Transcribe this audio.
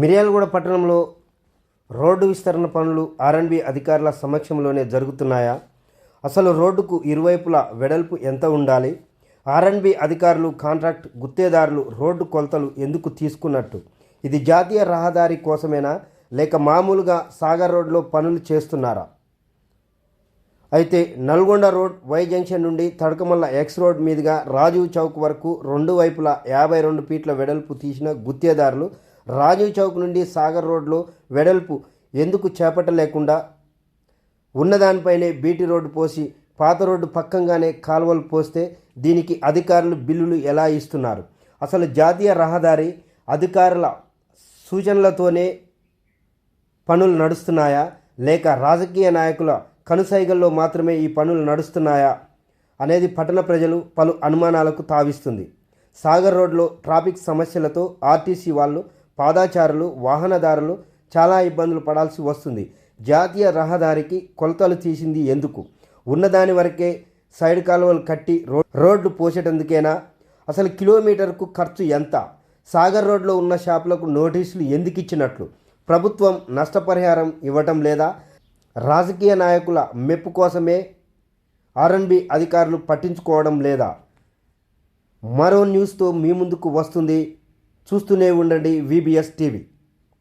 మిర్యాలగూడ పట్టణంలో రోడ్డు విస్తరణ పనులు ఆర్ఎండ్బి అధికారుల సమక్షంలోనే జరుగుతున్నాయా? అసలు రోడ్డుకు ఇరువైపులా వెడల్పు ఎంత ఉండాలి? ఆర్ఎండ్బి అధికారులు కాంట్రాక్ట్ గుత్తేదారులు రోడ్డు కొలతలు ఎందుకు తీసుకున్నట్టు? ఇది జాతీయ రహదారి కోసమేనా? లేక మామూలుగా సాగర్ రోడ్లో పనులు చేస్తున్నారా? అయితే నల్గొండ రోడ్ వై జంక్షన్ నుండి తడకమల్ల ఎక్స్ రోడ్ మీదుగా రాజీవ్ చౌక్ వరకు రెండు వైపులా యాభై రెండు ఫీట్ల వెడల్పు తీసిన గుత్తేదారులు రాజీవ్ చౌక్ నుండి సాగర్ రోడ్లో వెడల్పు ఎందుకు చేపట్టలేకుండా ఉన్నదానిపైనే బీటీ రోడ్డు పోసి పాత రోడ్డు పక్కంగానే కాలువలు పోస్తే దీనికి అధికారులు బిల్లులు ఎలా ఇస్తున్నారు? అసలు జాతీయ రహదారి అధికారుల సూచనలతోనే పనులు నడుస్తున్నాయా? లేక రాజకీయ నాయకుల కనుసైగల్లో మాత్రమే ఈ పనులు నడుస్తున్నాయా? అనేది పట్టణ ప్రజలు పలు అనుమానాలకు తావిస్తుంది. సాగర్ రోడ్లో ట్రాఫిక్ సమస్యలతో ఆర్టీసీ వాళ్ళు పాదాచారులు వాహనదారులు చాలా ఇబ్బందులు పడాల్సి వస్తుంది. జాతీయ రహదారికి కొలతలు తీసింది ఎందుకు? ఉన్నదాని వరకే సైడ్ కాలువలు కట్టి రో రోడ్లు పోసేటందుకేనా? అసలు కిలోమీటర్కు ఖర్చు ఎంత? సాగర్ రోడ్లో ఉన్న షాపులకు నోటీసులు ఎందుకు ఇచ్చినట్లు? ప్రభుత్వం నష్టపరిహారం ఇవ్వటం లేదా? రాజకీయ నాయకుల మెప్పు కోసమే ఆర్ఎన్బి అధికారులు పట్టించుకోవడం లేదా? మరో న్యూస్తో మీ ముందుకు వస్తుంది. చూస్తూనే ఉండండి విబిఎస్ టీవీ